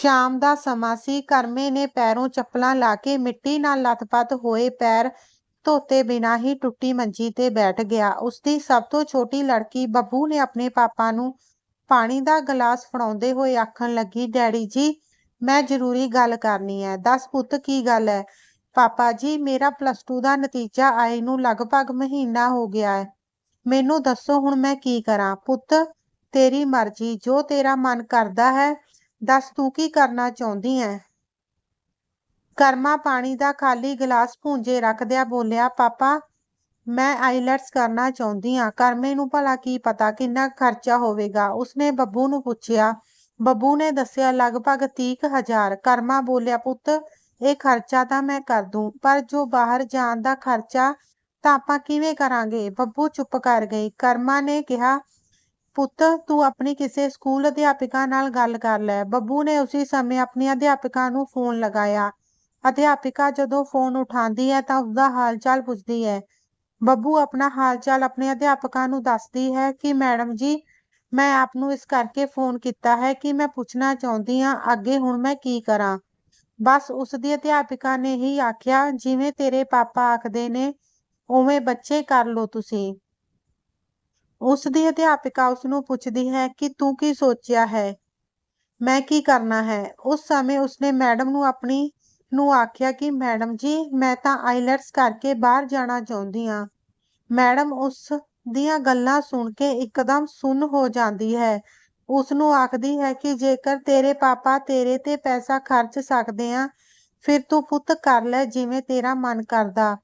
ਸ਼ਾਮ ਦਾ ਸਮਾਂ ਸੀ। ਕਰਮੇ ਨੇ ਪੈਰੋਂ ਚੱਪਲਾਂ ਲਾ ਕੇ ਮਿੱਟੀ ਨਾਲ ਲੱਥਪੱਥ ਹੋਏ ਪੈਰ ਧੋਤੇ ਬਿਨਾਂ ਹੀ ਟੁੱਟੀ ਮੰਜੀ ਤੇ ਬੈਠ ਗਿਆ। ਉਸਦੀ ਸਭ ਤੋਂ ਛੋਟੀ ਲੜਕੀ ਬੱਬੂ ਨੇ ਆਪਣੇ ਪਾਪਾ ਨੂੰ ਪਾਣੀ ਦਾ ਗਲਾਸ ਫੜਾਉਂਦੇ ਹੋਏ ਆਖਣ ਲੱਗੀ, ਡੈਡੀ ਜੀ, ਮੈਂ ਜ਼ਰੂਰੀ ਗੱਲ ਕਰਨੀ ਹੈ। ਦੱਸ ਪੁੱਤ, ਕੀ ਗੱਲ ਹੈ? ਪਾਪਾ ਜੀ, ਮੇਰਾ ਪਲੱਸ 2 ਦਾ ਨਤੀਜਾ ਆਏ ਨੂੰ ਲਗਭਗ ਮਹੀਨਾ ਹੋ ਗਿਆ ਹੈ। ਮੈਨੂੰ ਦੱਸੋ ਹੁਣ ਮੈਂ ਕੀ ਕਰਾਂ? ਪੁੱਤ, ਤੇਰੀ ਮਰਜ਼ੀ। ਜੋ ਤੇਰਾ ਮਨ ਕਰਦਾ ਹੈ ਦੱਸ ਤੂੰ ਕੀ ਕਰਨਾ ਚਾਹੁੰਦੀ ਹੈ ਕਰਮਾ ਪਾਣੀ ਦਾ ਖਾਲੀ ਗਲਾਸ ਭੁੰਜੇ ਰੱਖਦਿਆਂ ਬੋਲਿਆ, ਪਾਪਾ, ਮੈਂ ਆਈਲੈਟਸ ਕਰਨਾ ਚਾਹੁੰਦੀ ਹਾਂ ਕਰਮੇ ਨੂੰ ਭਲਾ ਕੀ ਪਤਾ ਕਿੰਨਾ ਖਰਚਾ ਹੋਵੇਗਾ? ਉਸਨੇ ਬੱਬੂ ਨੂੰ ਪੁੱਛਿਆ। ਬੱਬੂ ਨੇ ਦੱਸਿਆ, ਲਗਭਗ 30000 ਕਰਮਾ ਬੋਲਿਆ, ਪੁੱਤ, ਇਹ ਖਰਚਾ ਤਾਂ ਮੈਂ ਕਰ ਦੂੰ, ਪਰ ਜੋ ਬਾਹਰ ਜਾਣ ਦਾ ਖਰਚਾ ਤਾਂ ਆਪਾਂ ਕਿਵੇਂ ਕਰਾਂਗੇ? ਬੱਬੂ ਚੁੱਪ ਕਰ ਗਈ। ਕਰਮਾ ਨੇ ਕਿਹਾ ਪੁੱਤ, ਤੂੰ ਆਪਣੀ ਕਿਸੇ ਸਕੂਲ ਅਧਿਆਪਿਕਾ ਨਾਲ ਗੱਲ ਕਰ ਲੈ। ਬੱਬੂ ਨੇ ਉਸੇ ਸਮੇਂ ਆਪਣੀ ਅਧਿਆਪਿਕਾ ਨੂੰ ਫੋਨ ਲਗਾਇਆ। ਅਧਿਆਪਿਕਾ ਜਦੋਂ ਫੋਨ ਉਠਾਉਂਦੀ ਹੈ ਤਾਂ ਉਸਦਾ ਹਾਲ ਚਾਲ ਪੁੱਛਦੀ ਹੈ। ਬੱਬੂ ਆਪਣਾ ਹਾਲ ਚਾਲ ਆਪਣੇ ਅਧਿਆਪਕਾਂ ਨੂੰ ਦੱਸਦੀ ਹੈ ਕਿ, ਮੈਡਮ ਜੀ, ਮੈਂ ਆਪ ਨੂੰ ਇਸ ਕਰਕੇ ਫੋਨ ਕੀਤਾ ਹੈ ਕਿ ਮੈਂ ਪੁੱਛਣਾ ਚਾਹੁੰਦੀ ਹਾਂ, ਅੱਗੇ ਹੁਣ ਮੈਂ ਕੀ ਕਰਾਂ? ਬਸ ਉਸ ਦੀ ਅਧਿਆਪਿਕਾ ਨੇ ਹੀ ਆਖਿਆ, ਜਿਵੇਂ ਤੇਰੇ ਪਾਪਾ ਆਖਦੇ ਨੇ, ਉਵੇਂ ਬੱਚੇ ਕਰ ਲਓ ਤੁਸੀਂ। ਉਸ ਦੀ ਅਧਿਆਪਿਕਾ ਉਸ ਨੂੰ ਪੁੱਛਦੀ ਹੈ ਕਿ ਤੂੰ ਕੀ ਸੋਚਿਆ ਹੈ? ਮੈਂ ਕੀ ਕਰਨਾ ਹੈ? ਉਸ ਸਮੇਂ ਉਸਨੇ ਮੈਡਮ ਨੂੰ ਆਪਣੀ ਨੂੰ ਆਖਿਆ ਕਿ ਮੈਡਮ ਜੀ, ਮੈਂ ਤਾਂ ਆਈਲੈਟਸ ਕਰਕੇ ਬਾਹਰ ਜਾਣਾ ਚਾਹੁੰਦੀ ਹਾਂ। ਮੈਡਮ ਉਸ ਦੀਆਂ ਗੱਲਾਂ ਸੁਣ ਕੇ ਇੱਕਦਮ ਸੁੰਨ ਹੋ ਜਾਂਦੀ ਹੈ। ਉਸ ਨੂੰ ਆਖਦੀ ਹੈ ਕਿ ਜੇਕਰ ਤੇਰੇ ਪਾਪਾ ਤੇਰੇ ਤੇ ਪੈਸਾ ਖਰਚ ਸਕਦੇ ਆ, ਫਿਰ ਤੂੰ ਪੁੱਤ ਕਰ ਲੈ ਜਿਵੇਂ ਤੇਰਾ ਮਨ ਕਰਦਾ।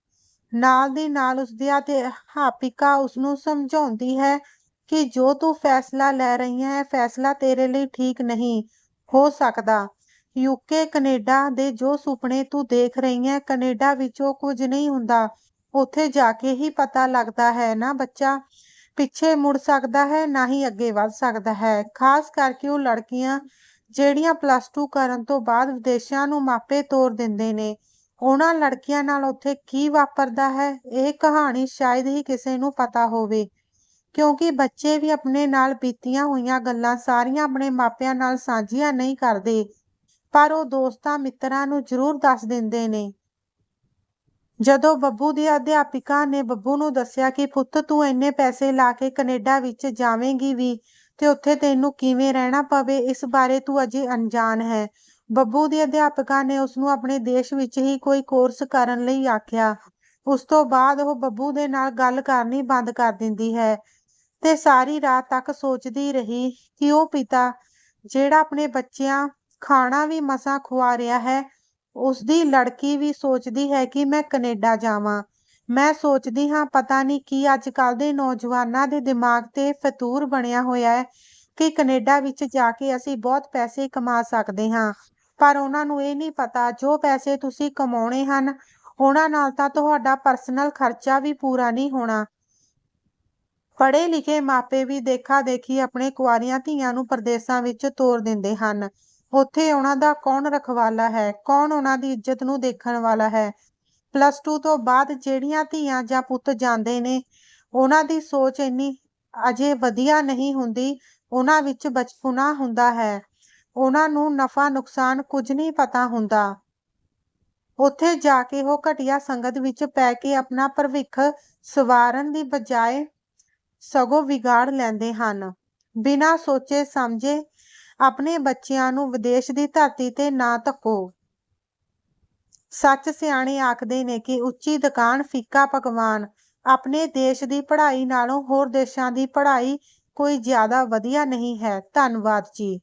ਨਾਲ ਦੀ ਨਾਲ ਉਸ ਦੀ ਅਧਿਆਪਿਕਾ ਉਸ ਨੂੰ ਸਮਝਾਉਂਦੀ ਹੈ ਕਿ ਜੋ ਤੂੰ ਫੈਸਲਾ ਲੈ ਰਹੀ ਹੈ, ਫੈਸਲਾ ਤੇਰੇ ਲਈ ਠੀਕ ਨਹੀਂ ਹੋ ਸਕਦਾ। ਯੂਕੇ ਕੈਨੇਡਾ ਦੇ ਜੋ ਸੁਪਨੇ ਤੂੰ ਦੇਖ ਰਹੀ ਹੈ, ਕੈਨੇਡਾ ਵਿੱਚ ਕੁਝ ਨਹੀਂ ਹੁੰਦਾ। ਉੱਥੇ ਜਾ ਕੇ ਹੀ ਪਤਾ ਲੱਗਦਾ ਹੈ, ਨਾ ਬੱਚਾ ਪਿੱਛੇ ਮੁੜ ਸਕਦਾ ਹੈ, ਨਾ ਹੀ ਅੱਗੇ ਵੱਧ ਸਕਦਾ ਹੈ। ਖਾਸ ਕਰਕੇ ਉਹ ਲੜਕੀਆਂ ਜਿਹੜੀਆਂ ਪਲੱਸ 2 ਕਰਨ ਤੋਂ ਬਾਅਦ ਵਿਦੇਸ਼ਾਂ ਨੂੰ ਮਾਪੇ ਤੋਰ ਦਿੰਦੇ ਨੇ। ਉਹਨਾਂ ਲੜਕੀਆਂ ਨਾਲ ਉੱਥੇ ਕੀ ਵਾਪਰਦਾ ਹੈ? ਇਹ ਕਹਾਣੀ ਸ਼ਾਇਦ ਹੀ ਕਿਸੇ ਨੂੰ ਪਤਾ ਹੋਵੇ। ਕਿਉਂਕਿ ਬੱਚੇ ਵੀ ਆਪਣੇ ਨਾਲ ਬੀਤੀਆਂ ਹੋਈਆਂ ਗੱਲਾਂ ਸਾਰੀਆਂ ਆਪਣੇ ਮਾਪਿਆਂ ਨਾਲ ਸਾਂਝੀਆਂ ਨਹੀਂ ਕਰਦੇ, ਪਰ ਉਹ ਦੋਸਤਾਂ ਮਿੱਤਰਾਂ ਨੂੰ ਜ਼ਰੂਰ ਦੱਸ ਦਿੰਦੇ ਨੇ। ਜਦੋਂ ਬੱਬੂ ਦੀ ਅਧਿਆਪਿਕਾ ਨੇ ਬੱਬੂ ਨੂੰ ਦੱਸਿਆ ਕਿ ਪੁੱਤ ਤੂੰ ਇੰਨੇ ਪੈਸੇ ਲਾ ਕੇ ਕੈਨੇਡਾ ਵਿੱਚ ਜਾਵੇਂਗੀ ਵੀ ਤੇ ਉੱਥੇ ਤੈਨੂੰ ਕਿਵੇਂ ਰਹਿਣਾ ਪਵੇ, ਇਸ ਬਾਰੇ ਤੂੰ ਅਜੇ ਅਣਜਾਣ ਹੈ। ਬੱਬੂ ਦੇ ਅਧਿਆਪਕਾਂ ਨੇ ਉਸ ਨੂੰ ਆਪਣੇ ਦੇਸ਼ ਵਿੱਚ ਹੀ ਕੋਈ ਕੋਰਸ ਕਰਨ ਲਈ ਆਖਿਆ। ਉਸ ਤੋਂ ਬਾਅਦ ਉਹ ਬੱਬੂ ਦੇ ਨਾਲ ਗੱਲ ਕਰਨੀ ਬੰਦ ਕਰ ਦਿੰਦੀ ਹੈ ਤੇ ਸਾਰੀ ਰਾਤ ਤੱਕ ਸੋਚਦੀ ਰਹੀ ਕਿ ਉਹ ਪਿਤਾ, ਜਿਹੜਾ ਆਪਣੇ ਬੱਚਿਆਂ ਖਾਣਾ ਵੀ ਮਸਾਂ ਖਵਾ ਰਿਹਾ ਹੈ ਉਸ ਦੀ ਲੜਕੀ ਵੀ ਸੋਚਦੀ ਹੈ ਕਿ ਮੈਂ ਕੈਨੇਡਾ ਜਾਵਾਂ। ਮੈਂ ਸੋਚਦੀ ਹਾਂ ਪਤਾ ਨਹੀਂ ਕੀ ਅੱਜ ਕੱਲ੍ਹ ਦੇ ਨੌਜਵਾਨਾਂ ਦੇ ਦਿਮਾਗ ਤੇ ਫਤੂਰ ਬਣਿਆ ਹੋਇਆ ਹੈ ਕਿ ਕੈਨੇਡਾ ਵਿੱਚ ਜਾ ਕੇ ਅਸੀਂ ਬਹੁਤ ਪੈਸੇ ਕਮਾ ਸਕਦੇ ਹਾਂ। ਪਰ ਉਹਨਾਂ ਨੂੰ ਇਹ ਨਹੀਂ ਪਤਾ, ਜੋ ਪੈਸੇ ਤੁਸੀਂ ਕਮਾਉਣੇ ਹਨ, ਉਹਨਾਂ ਨਾਲ ਤਾਂ ਤੁਹਾਡਾ ਪਰਸਨਲ ਖਰਚਾ ਵੀ ਪੂਰਾ ਨਹੀਂ ਹੋਣਾ। ਪੜ੍ਹੇ ਲਿਖੇ ਮਾਪੇ ਵੀ ਦੇਖਾ ਦੇਖੀ ਆਪਣੇ ਕੁਆਰੀਆਂ ਧੀਆਂ ਨੂੰ ਪਰਦੇਸਾਂ ਵਿੱਚ ਤੋਰ ਦਿੰਦੇ ਹਨ। ਉੱਥੇ ਉਹਨਾਂ ਦਾ ਕੌਣ ਰਖਵਾਲਾ ਹੈ? ਕੌਣ ਉਹਨਾਂ ਦੀ ਇੱਜ਼ਤ ਨੂੰ ਦੇਖਣ ਵਾਲਾ ਹੈ? ਪਲੱਸ 2 ਤੋਂ ਬਾਅਦ ਜਿਹੜੀਆਂ ਧੀਆਂ ਜਾਂ ਪੁੱਤ ਜਾਂਦੇ ਨੇ, ਉਹਨਾਂ ਦੀ ਸੋਚ ਇੰਨੀ ਅਜੇ ਵਧੀਆ ਨਹੀਂ ਹੁੰਦੀ, ਉਹਨਾਂ ਵਿੱਚ ਬਚਪਨਾ ਹੁੰਦਾ ਹੈ। ਉਹਨਾਂ ਨੂੰ ਨਫਾ ਨੁਕਸਾਨ ਕੁਝ ਨਹੀਂ ਪਤਾ ਹੁੰਦਾ। ਉੱਥੇ ਜਾ ਕੇ ਉਹ ਘਟੀਆ ਸੰਗਤ ਵਿੱਚ ਪੈ ਕੇ ਆਪਣਾ ਭਵਿੱਖ ਸਵਾਰਨ ਦੀ ਬਜਾਏ ਸਗੋਂ ਵਿਗਾੜ ਲੈਂਦੇ ਹਨ। ਬਿਨਾਂ ਸੋਚੇ ਸਮਝੇ ਆਪਣੇ ਬੱਚਿਆਂ ਨੂੰ ਵਿਦੇਸ਼ ਦੀ ਧਰਤੀ ਤੇ ਨਾ ਧੱਕੋ। ਸੱਚ ਸਿਆਣੇ ਆਖਦੇ ਨੇ ਕਿ ਉੱਚੀ ਦੁਕਾਨ ਫੀਕਾ ਪਕਵਾਨ, ਆਪਣੇ ਦੇਸ਼ ਦੀ ਪੜ੍ਹਾਈ ਨਾਲੋਂ ਹੋਰ ਦੇਸ਼ਾਂ ਦੀ ਪੜ੍ਹਾਈ ਕੋਈ ਜ਼ਿਆਦਾ ਵਧੀਆ ਨਹੀਂ ਹੈ। ਧੰਨਵਾਦ ਜੀ।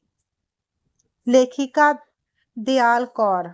ਲੇਖਿਕਾ ਦਿਆਲ ਕੌਰ।